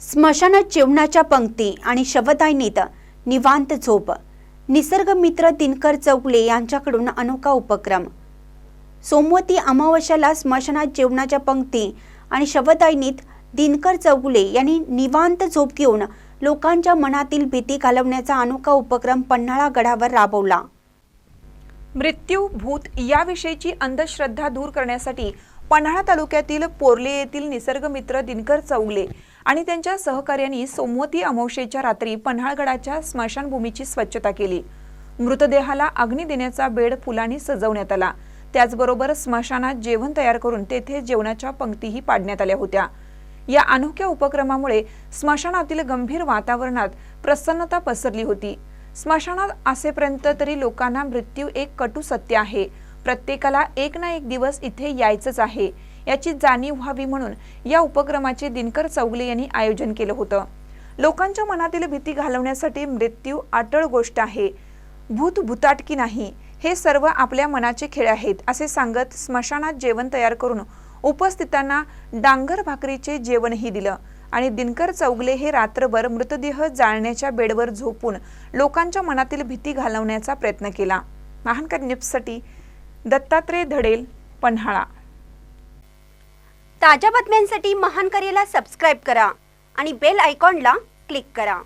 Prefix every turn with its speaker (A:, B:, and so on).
A: स्मशानात जेवणाच्या पंक्ती आणि शवदायनीत निवांत झोप. निसर्गमित्र दिनकर चौगले यांच्याकडून अनोखा उपक्रम. सोमवती अमावस्याला स्मशानात जेवणाच्या पंक्ती आणि शवदायनीत दिनकर चौगुले यांनी निवांत झोप घेऊन लोकांच्या मनातील भीती घालवण्याचा अनोखा उपक्रम पन्हाळा गडावर राबवला.
B: मृत्यू भूत याविषयीची अंधश्रद्धा दूर करण्यासाठी पन्हाळा तालुक्यातील पोर्ले येथील निसर्गमित्र दिनकर चौगले आणि त्यांच्या सहकार्यांनी सोमवती अमावशेच्या रात्री पन्हाळगडाच्या स्मशानभूमीची स्वच्छता केली. मृतदेहाला अग्नी देण्याचा बेड फुलांनी सजवण्यात आला. त्याचबरोबर स्मशानात जेवण तयार करून तेथे जेवणाच्या पंक्तीही पाडण्यात आल्या होत्या. या अनोख्या उपक्रमामुळे स्मशानातील गंभीर वातावरणात प्रसन्नता पसरली होती. स्मशानात असेपर्यंत तरी लोकांना मृत्यू एक कटू सत्य आहे. प्रत्येकाला एक ना एक दिवस इथे यायचंच आहे. याची जाणीव व्हावी म्हणून या उपक्रमाचे दिनकर चौगले यांनी आयोजन केलं होतं. लोकांच्या मनातील भीती घालवण्यासाठी मृत्यू अटळ गोष्ट आहे. भूत भूताटकी नाही हे सर्व आपल्या मनाचे खेळ आहेत असे सांगत स्मशानात जेवण तयार करून उपस्थितांना डांगर भाकरीचे जेवणही दिलं आणि दिनकर चौगले हे रात्रभर मृतदेह जाळण्याच्या बेडवर झोपून लोकांच्या मनातील भीती घालवण्याचा प्रयत्न केला. महानकर न्यूजसाठी दत्तात्रय धडेल पन्हाळा.
A: ताज्या बातम्यांसाठी महान करेला सबस्क्राईब करा आणि बेल आयकॉनला क्लिक करा.